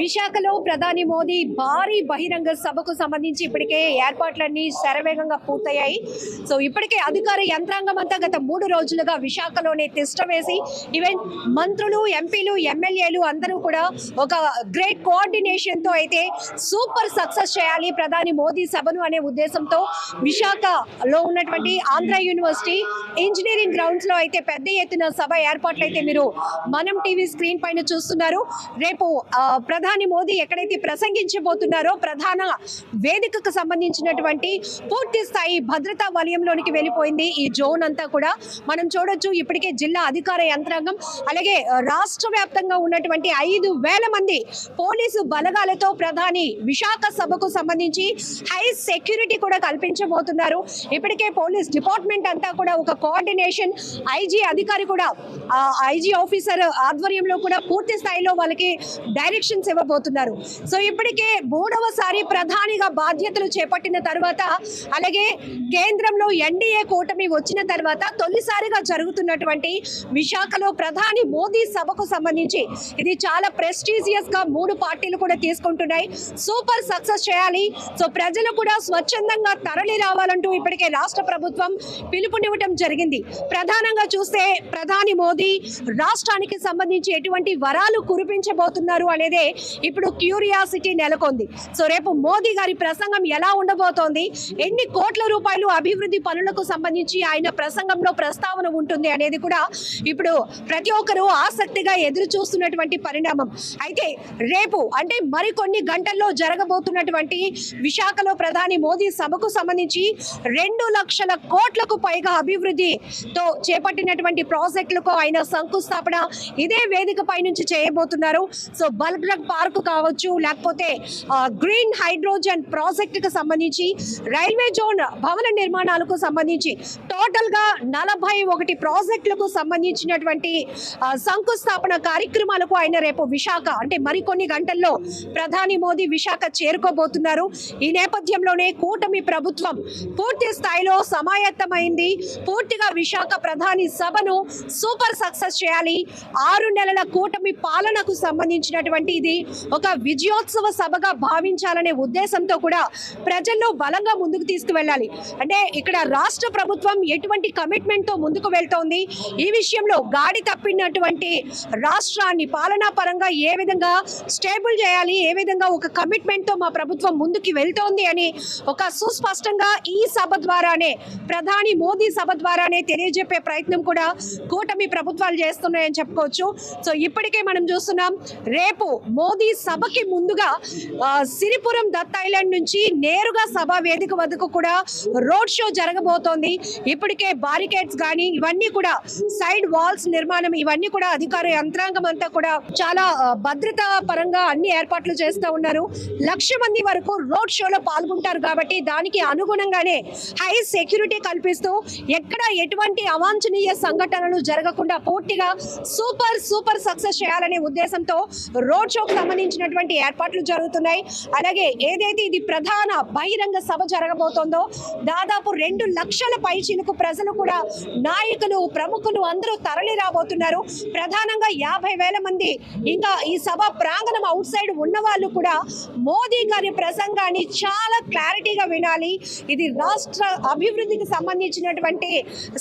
విశాఖలో ప్రధాని మోదీ భారీ బహిరంగ సభకు సంబంధించి ఇప్పటికే ఏర్పాట్లన్నీ శరవేగంగా పూర్తయ్యాయి. సో ఇప్పటికే అధికార యంత్రాంగం అంతా గత మూడు రోజులుగా విశాఖలోనే తిష్ట వేసి ఈవెన్ మంత్రులు ఎంపీలు ఎమ్మెల్యేలు అందరూ కూడా ఒక గ్రేట్ కోఆర్డినేషన్తో అయితే సూపర్ సక్సెస్ చేయాలి ప్రధాని మోదీ సభను అనే ఉద్దేశంతో విశాఖలో ఉన్నటువంటి ఆంధ్ర యూనివర్సిటీ ఇంజనీరింగ్ గ్రౌండ్స్లో అయితే పెద్ద ఎత్తున సభ ఏర్పాట్లు అయితే మీరు మనం టీవీ స్క్రీన్ పైన చూస్తున్నారు. రేపు ప్రధాన ప్రధాని మోదీ ఎక్కడైతే ప్రసంగించబోతున్నారో ప్రధాన వేదికకు సంబంధించినటువంటి పూర్తి స్థాయి భద్రతా వలయంలోనికి వెళ్ళిపోయింది ఈ జోన్ అంతా కూడా. మనం చూడొచ్చు ఇప్పటికే జిల్లా అధికార యంత్రాంగం అలాగే రాష్ట్ర వ్యాప్తంగా ఉన్నటువంటి ఐదు వేల మంది పోలీసు బలగాలతో ప్రధాని విశాఖ సభకు సంబంధించి హై సెక్యూరిటీ కూడా కల్పించబోతున్నారు. ఇప్పటికే పోలీస్ డిపార్ట్మెంట్ అంతా కూడా ఒక కోఆర్డినేషన్ ఐజీ అధికారి కూడా ఐజీ ఆఫీసర్ ఆధ్వర్యంలో కూడా పూర్తి స్థాయిలో వాళ్ళకి డైరెక్షన్స్ ఇవ్వబోతున్నారు సో ఇప్పటికే మూడవసారి ప్రధానిగా బాధ్యతలు చేపట్టిన తర్వాత అలాగే కేంద్రంలో ఎన్డీఏ కూటమి వచ్చిన తర్వాత తొలిసారిగా జరుగుతున్నటువంటి విశాఖలో ప్రధాని మోదీ సభకు సంబంధించి ఇది చాలా ప్రెస్టీజియస్గా మూడు పార్టీలు కూడా తీసుకుంటున్నాయి. సూపర్ సక్సెస్ చేయాలి. సో ప్రజలు కూడా స్వచ్ఛందంగా తరలి రావాలంటూ ఇప్పటికే రాష్ట్ర ప్రభుత్వం పిలుపునివ్వటం జరిగింది. ప్రధానంగా చూస్తే ప్రధాని మోదీ రాష్ట్రానికి సంబంధించి ఎటువంటి వరాలు కురిపించబోతున్నారు అనేదే ఇప్పుడు క్యూరియాసిటీ నెలకొంది. సో రేపు మోదీ గారి ప్రసంగం ఎలా ఉండబోతోంది? ఎన్ని కోట్ల రూపాయలు అభివృద్ధి పనులకు సంబంధించి ఆయన ప్రసంగంలో ప్రస్తావన ఉంటుంది అనేది కూడా ఇప్పుడు ప్రతి ఒక్కరూ ఆసక్తిగా ఎదురు చూస్తున్నటువంటి పరిణామం. అయితే రేపు అంటే మరికొన్ని గంటల్లో జరగబోతున్నటువంటి విశాఖలో ప్రధాని మోదీ సభకు సంబంధించి రెండు లక్షల కోట్లకు పైగా అభివృద్ధితో చేపట్టినటువంటి ప్రాజెక్టులకు ఆయన శంకుస్థాపన ఇదే వేదిక పై నుంచి చేయబోతున్నారు. సో బల్క్ పార్క్ కావచ్చు లేకపోతే గ్రీన్ హైడ్రోజన్ ప్రాజెక్టుకు సంబంధించి రైల్వే జోన్ భవన నిర్మాణాలకు సంబంధించి టోటల్గా నలభై ఒకటి ప్రాజెక్టులకు సంబంధించినటువంటి శంకుస్థాపన కార్యక్రమాలకు ఆయన రేపు విశాఖ అంటే మరికొన్ని గంటల్లో ప్రధాని మోదీ విశాఖ చేరుకోబోతున్నారు. ఈ నేపథ్యంలోనే కూటమి ప్రభుత్వం పూర్తి స్థాయిలో సమాయత్తమైంది. పూర్తిగా విశాఖ ప్రధాని సభను సూపర్ సక్సెస్ చేయాలి. ఆరు నెలల కూటమి పాలనకు సంబంధించినటువంటి ఇది ఒక విజయోత్సవ సభగా భావించాలనే ఉద్దేశంతో కూడా ప్రజల్లో బలంగా ముందుకు తీసుకువెళ్ళాలి. అంటే ఇక్కడ రాష్ట్ర ప్రభుత్వం ఎటువంటి కమిట్మెంట్తో ముందుకు వెళ్తోంది? ఈ విషయంలో గాడి తప్పినటువంటి రాష్ట్రాన్ని పాలనా పరంగా ఏ విధంగా స్టేబుల్ చేయాలి? ఏ విధంగా ఒక కమిట్మెంట్తో మా ప్రభుత్వం ముందుకు వెళ్తోంది అని ఒక సుస్పష్టంగా ఈ సభ ద్వారానే ప్రధాని మోదీ సభ ద్వారానే తెలియజెప్పే ప్రయత్నం కూడా కూటమి ప్రభుత్వాలు చేస్తున్నాయని చెప్పుకోవచ్చు. సో ఇప్పటికే మనం చూస్తున్నాం రేపు మోదీ సభకి ముందుగా సిరిపురం దత్ ఐలాండ్ నుంచి నేరుగా సభ వేదిక వద్దకు కూడా రోడ్ షో జరగబోతోంది. ఇప్పటికే బారికేడ్స్ కానీ ఇవన్నీ కూడా సైడ్ వాల్స్ నిర్మాణం ఇవన్నీ కూడా అధికార యంత్రాంగం అంతా కూడా చాలా ఆ, భద్రతా పరంగా అన్ని ఏర్పాట్లు చేస్తూ ఉన్నారు. లక్ష మంది వరకు రోడ్ షోలో పాల్గొంటారు కాబట్టి దానికి అనుగుణంగానే హై సెక్యూరిటీ కల్పిస్తూ ఎక్కడ ఎటువంటి అవాంఛనీయ సంఘటనలు జరగకుండా పూర్తిగా సూపర్ సూపర్ సక్సెస్ చేయాలనే ఉద్దేశంతో రోడ్ షోకి సంబంధించినటువంటి ఏర్పాట్లు జరుగుతున్నాయి. అలాగే ఏదైతే ఇది ప్రధాన బహిరంగ సభ జరగబోతోందో దాదాపు రెండు లక్షల పైచీలకు ప్రజలు కూడా నాయకులు ప్రముఖులు అందరూ తరలి రాబోతున్నారు. ప్రధానంగా యాభై వేల మంది ఇంకా ఈ సభ ప్రాంగణం అవుట్ సైడ్ ఉన్న వాళ్ళు కూడా మోదీ గారి ప్రసంగాన్ని చాలా క్లారిటీగా వినాలి. ఇది రాష్ట్ర అభివృద్ధికి సంబంధించినటువంటి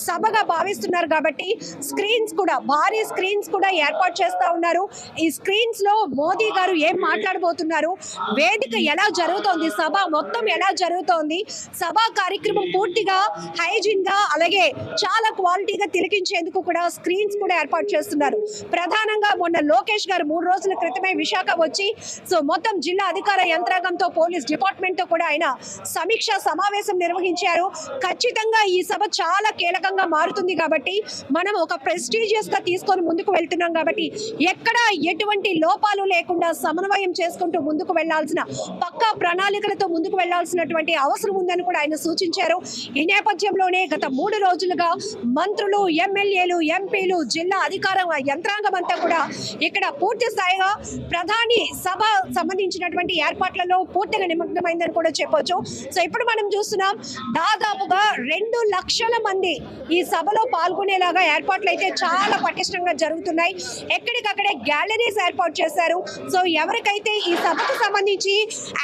సభగా భావిస్తున్నారు కాబట్టి స్క్రీన్స్ కూడా భారీ స్క్రీన్స్ కూడా ఏర్పాటు చేస్తా ఉన్నారు. ఈ స్క్రీన్స్లో మోదీ గారు ఏం మాట్లాడబోతున్నారు? వేదిక ఎలా జరుగుతోంది? సభ మొత్తం ఎలా జరుగుతోంది? సభా కార్యక్రమం పూర్తిగా హైజీన్గా అలాగే చాలా క్వాలిటీగా తిలకించేందుకు కూడా స్క్రీన్స్ కూడా ఏర్పాటు చేస్తున్నారు. ప్రధానంగా మొన్న లోకేష్ గారు మూడు రోజుల క్రితమే విశాఖ వచ్చి సో మొత్తం జిల్లా అధికార యంత్రాంగంతో పోలీస్ డిపార్ట్మెంట్తో కూడా ఆయన సమీక్ష సమావేశం నిర్వహించారు. ఖచ్చితంగా ఈ సభ చాలా కీలకంగా మారుతుంది కాబట్టి మనం ఒక ప్రెస్టీజియస్గా తీసుకొని ముందుకు వెళ్తున్నాం కాబట్టి ఎక్కడ ఎటువంటి లోపాలు లేకుండా సమన్వయం చేసుకుంటూ ముందుకు వెళ్ళాల్సిన పక్కా ప్రణాళికలతో ముందుకు వెళ్ళాల్సినటువంటి అవసరం ఉందని కూడా ఆయన సూచించారు. ఈ నేపథ్యంలోనే గత మూడు రోజులుగా మంత్రులు ఎమ్మెల్యేలు ఎంపీలు జిల్లా అధికార యంత్రాంగం అంతా కూడా ఇక్కడ పూర్తి స్థాయిగా ప్రధాని సభ సంబంధించినటువంటి ఏర్పాట్లలో పూర్తిగా నిమగ్నమైందని కూడా చెప్పొచ్చు. సో ఇప్పుడు మనం చూస్తున్నాం దాదాపుగా రెండు లక్షల మంది ఈ సభలో పాల్గొనేలాగా ఏర్పాట్లు అయితే చాలా పటిష్టంగా జరుగుతున్నాయి. ఎక్కడికక్కడే గ్యాలరీస్ ఏర్పాటు చేశారు. సో ఎవరికైతే ఈ సభకు సంబంధించి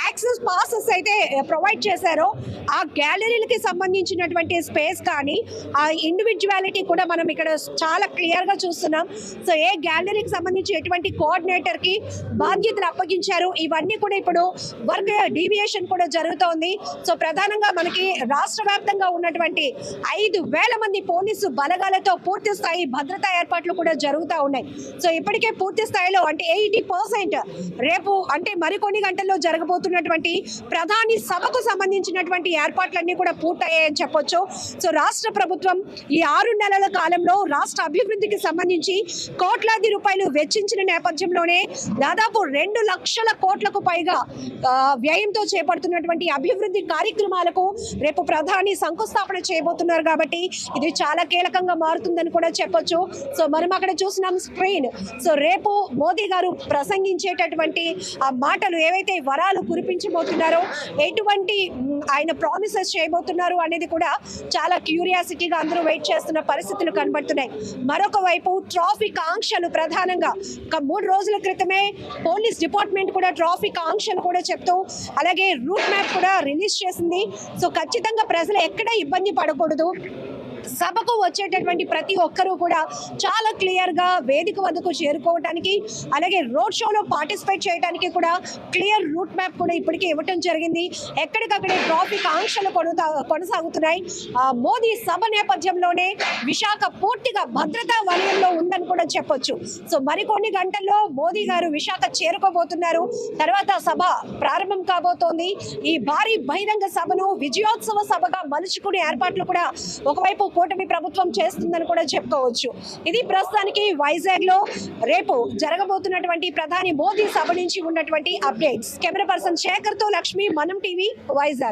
యాక్సెస్ పాసెస్ అయితే eh, ప్రొవైడ్ చేశారో ఆ గ్యాలరీలకి సంబంధించినటువంటి స్పేస్ కానీ ఆ ఇండివిజువాలిటీ కూడా మనం ఇక్కడ చాలా క్లియర్గా చూస్తున్నాం. సో ఏ గ్యాలరీకి సంబంధించి ఎటువంటి కోఆర్డినేటర్కి బాధ్యతలు అప్పగించారు ఇవన్నీ కూడా ఇప్పుడు వర్క్ డీవియేషన్ కూడా జరుగుతోంది. సో ప్రధానంగా మనకి రాష్ట్ర వ్యాప్తంగా ఉన్నటువంటి ఐదు వేల మంది పోలీసు బలగాలతో పూర్తి స్థాయి భద్రతా ఏర్పాట్లు కూడా జరుగుతూ ఉన్నాయి. సో ఇప్పటికే పూర్తి స్థాయిలో అంటే ఎయిటీ పర్సెంట్ రేపు అంటే మరికొన్ని గంటల్లో జరగబోతున్నటువంటి ప్రధాని సభకు సంబంధించినటువంటి ఏర్పాట్లన్నీ కూడా పూర్తయ్యాయని చెప్పొచ్చు. సో రాష్ట్ర ప్రభుత్వం ఈ ఆరు నెలల కాలంలో రాష్ట్ర అభివృద్ధికి సంబంధించి కోట్లాది రూపాయలు వెచ్చించిన నేపథ్యంలోనే దాదాపు రెండు లక్షల కోట్లకు పైగా వ్యయంతో చేపడుతున్నటువంటి అభివృద్ధి కార్యక్రమాలకు రేపు ప్రధాని శంకుస్థాపన చేయబోతున్నారు కాబట్టి ఇది చాలా కీలకంగా మారుతుందని కూడా చెప్పొచ్చు. సో మనం అక్కడ చూసినాం స్క్రీన్. సో రేపు మోదీ గారు ప్రసంగించి ఆ మాటలు ఏవైతే వరాలు కురిపించబోతున్నారో ఎటువంటి ఆయన ప్రామిసెస్ చేయబోతున్నారు అనేది కూడా చాలా క్యూరియాసిటీగా అందరూ వెయిట్ చేస్తున్న పరిస్థితులు కనబడుతున్నాయి. మరొక వైపు ట్రాఫిక్ ఆంక్షలు ప్రధానంగా ఒక మూడు రోజుల క్రితమే పోలీస్ డిపార్ట్మెంట్ కూడా ట్రాఫిక్ ఆంక్షలు కూడా చెప్తూ అలాగే రూట్ మ్యాప్ కూడా రిలీజ్ చేసింది. సో ఖచ్చితంగా ప్రజలు ఎక్కడ ఇబ్బంది పడకూడదు. సభకు వచ్చేటటువంటి ప్రతి ఒక్కరూ కూడా చాలా క్లియర్గా వేదిక వద్దకు చేరుకోవడానికి అలాగే రోడ్ షోలో పార్టిసిపేట్ చేయడానికి కూడా క్లియర్ రూట్ మ్యాప్ కూడా ఇప్పటికే ఇవ్వటం జరిగింది. ఎక్కడికక్కడే ట్రాఫిక్ ఆంక్షలు కొనసాగుతున్నాయి. ఆ, మోదీ సభ నేపథ్యంలోనే విశాఖ పూర్తిగా భద్రతా వలయంలో ఉందని కూడా చెప్పొచ్చు. సో మరికొన్ని గంటల్లో మోదీ గారు విశాఖ చేరుకోబోతున్నారు. తర్వాత సభ ప్రారంభం కాబోతోంది. ఈ భారీ బహిరంగ సభను విజయోత్సవ సభగా మలుచుకునే ఏర్పాట్లు కూడా ఒకవైపు కూటమి ప్రభుత్వం చేస్తుందని కూడా చెప్పుకోవచ్చు. ఇది ప్రస్తుతానికి వైజాగ్లో రేపు జరగబోతున్నటువంటి ప్రధాని మోదీ సభ నుంచి ఉన్నటువంటి అప్డేట్స్. కెమెరా పర్సన్ శేఖర్తో లక్ష్మి మనం టీవీ వైజాగ్.